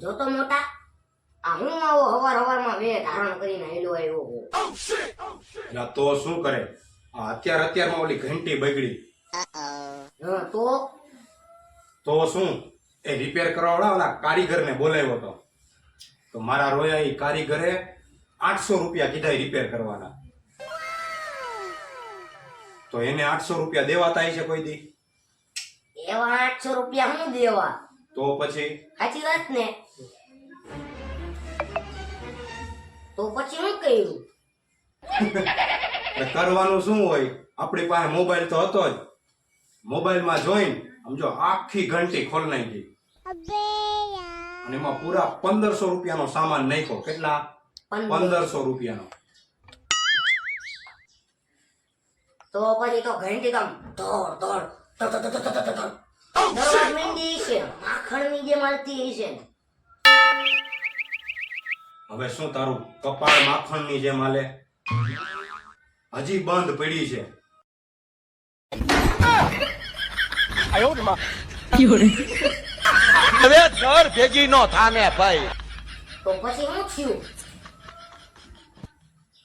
તો મોટા આ હું આવો હવાર હવારમાં મેં ધારણ કરીને હેલો આવ્યો હું. એટલે તો શું કરે? આ અત્યાર અત્યારમાં ઓલી ઘંટી બગડી. હા તો? તો શું? એ રિપેર કરવાવાળા ઓલા કારીગરને બોલાવ્યો હતો તો મારા રોયા એ કારીગરે આઠસો રૂપિયા કીધા રિપેર કરવાના. તો એને આઠસો રૂપિયા દેવા થાય છે કોઈ દી? એવા આઠસો રૂપિયા હું દેવા? તો પછી? સાચી વાત ને? તો પછી હું કહ્યું કરવાનું શું હોય? આપણી પાસે મોબાઈલ તો હતો જ. મોબાઈલમાં જોઈને સમજો આખી ઘંટી ખોલ નાખી અને એમાં પૂરા પંદરસો રૂપિયાનો સામાન નાખ્યો. કેટલા? પંદર. પંદરસો રૂપિયાનો. તો પછી તો ઘંટી તો ધોળ ધોળ હશે ને. હવે શું તારું કપાળ માખણની જેમ હાલે? હજી બંધ પડી છે. હવે ઘર ભેગી નો થાને ભાઈ. તો પછી હું થયું?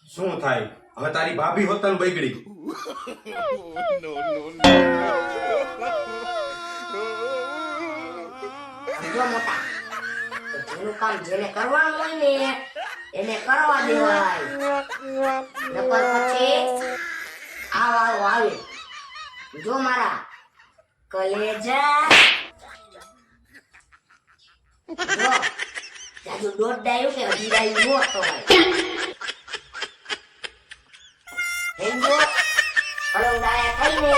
શું થાય? હવે તારી ભાભી હોતન બગડી. સમજો મોટા. જેનું કામ જેને કરવાનું હોય ને, એને કરવા દેવાય. નકર પછી આ વાળો આવે. જો મારા કલેજા. જો. જાજુ દોઢ ડાયું કે અઢી ડાયું નો હતો હેંજો હળંગ ડાયા થઈને